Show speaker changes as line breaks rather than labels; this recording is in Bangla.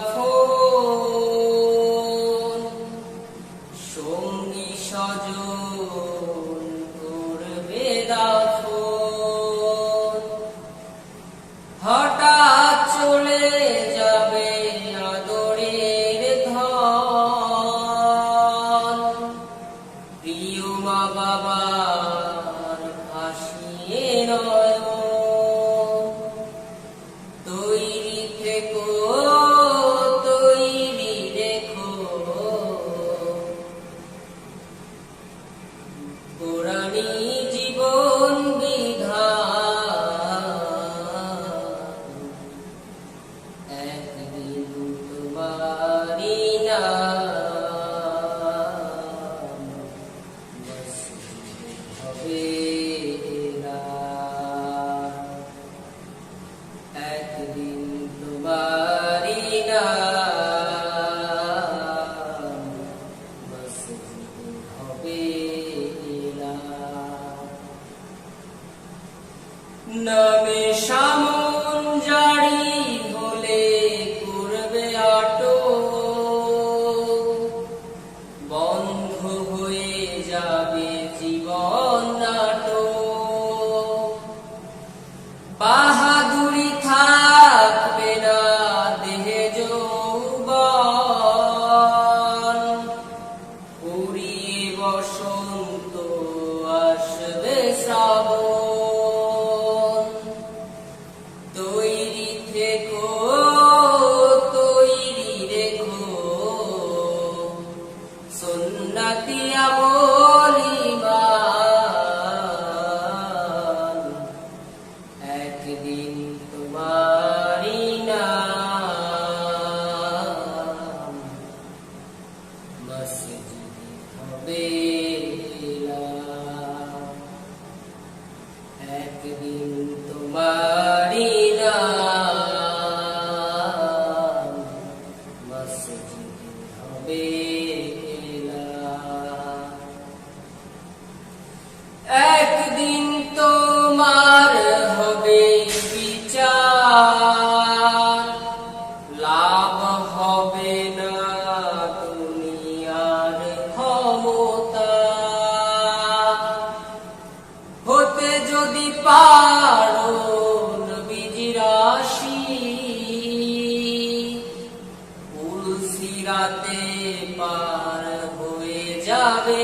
For. পুরাণী জীবন বিধা এক নামে সামন জারি হলে করবে আটো বন্ধ হয়ে মসজিদ হবে যদি পারো নবীজির আশি পুলসিরাতে পার হয়ে যাবে